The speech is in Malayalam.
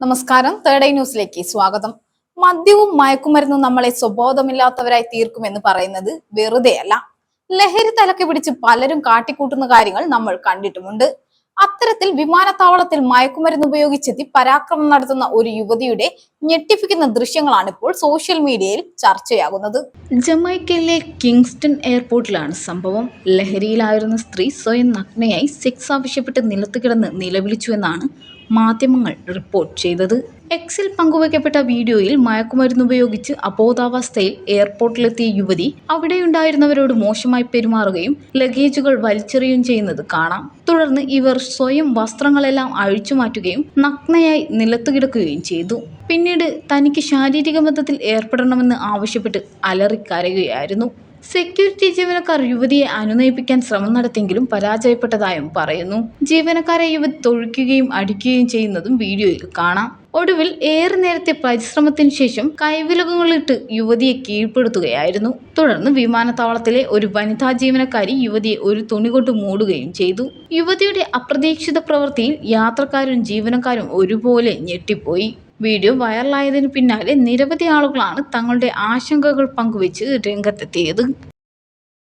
നമസ്കാരം. തേർഡ് ഐ ന്യൂസിലേക്ക് സ്വാഗതം. മദ്യവും മയക്കുമരുന്നും നമ്മളെ സ്വബോധമില്ലാത്തവരായി തീർക്കുമെന്ന് പറയുന്നത് വെറുതെയല്ല. ലഹരി തലക്ക് പിടിച്ച് പലരും കാട്ടിക്കൂട്ടുന്ന കാര്യങ്ങൾ നമ്മൾ കണ്ടിട്ടുമുണ്ട്. അത്തരത്തിൽ വിമാനത്താവളത്തിൽ മയക്കുമരുന്ന് ഉപയോഗിച്ചെത്തി പരാക്രമം നടത്തുന്ന ഒരു യുവതിയുടെ ഞെട്ടിപ്പിക്കുന്ന ദൃശ്യങ്ങളാണ് ഇപ്പോൾ സോഷ്യൽ മീഡിയയിൽ ചർച്ചയാകുന്നത്. ജമൈക്കയിലെ കിങ്സ്റ്റൺ എയർപോർട്ടിലാണ് സംഭവം. ലഹരിയിലായിരുന്ന സ്ത്രീ സ്വയം നഗ്നയായി സെക്സ് ആവശ്യപ്പെട്ട് നിലത്ത് കിടന്ന് നിലവിളിച്ചുവെന്നാണ് മാധ്യമങ്ങൾ റിപ്പോർട്ട് ചെയ്തത്. എക്സിൽ പങ്കുവയ്ക്കപ്പെട്ട വീഡിയോയിൽ മയക്കുമരുന്ന് ഉപയോഗിച്ച് അബോധാവസ്ഥയിൽ എയർപോർട്ടിലെത്തിയ യുവതി അവിടെയുണ്ടായിരുന്നവരോട് മോശമായി പെരുമാറുകയും ലഗേജുകൾ വലിച്ചെറിയുകയും ചെയ്യുന്നത് കാണാം. തുടർന്ന് ഇവർ സ്വയം വസ്ത്രങ്ങളെല്ലാം അഴിച്ചു മാറ്റുകയും നഗ്നയായി നിലത്തുകിടക്കുകയും ചെയ്തു. പിന്നീട് തനിക്ക് ശാരീരിക ബന്ധത്തിൽ ഏർപ്പെടണമെന്ന് ആവശ്യപ്പെട്ട് അലറിക്കരയുകയായിരുന്നു. സെക്യൂരിറ്റി ജീവനക്കാർ യുവതിയെ അനുനയിപ്പിക്കാൻ ശ്രമം നടത്തിയെങ്കിലും പരാജയപ്പെട്ടതായും പറയുന്നു. ജീവനക്കാരെ യുവതി തൊഴിക്കുകയും അടിക്കുകയും ചെയ്യുന്നതും വീഡിയോയിൽ കാണാം. ഒടുവിൽ ഏറെ നേരത്തെ പരിശ്രമത്തിന് ശേഷം കൈവിലകങ്ങളിട്ട് യുവതിയെ കീഴ്പ്പെടുത്തുകയായിരുന്നു. തുടർന്ന് വിമാനത്താവളത്തിലെ ഒരു വനിതാ ജീവനക്കാരി യുവതിയെ ഒരു തുണി കൊണ്ട് മൂടുകയും ചെയ്തു. യുവതിയുടെ അപ്രതീക്ഷിത പ്രവൃത്തിയിൽ യാത്രക്കാരും ജീവനക്കാരും ഒരുപോലെ ഞെട്ടിപ്പോയി. വീഡിയോ വൈറലായതിനു പിന്നാലെ നിരവധി ആളുകളാണ് തങ്ങളുടെ ആശങ്കകൾ പങ്കുവെച്ച് രംഗത്തെത്തിയത്.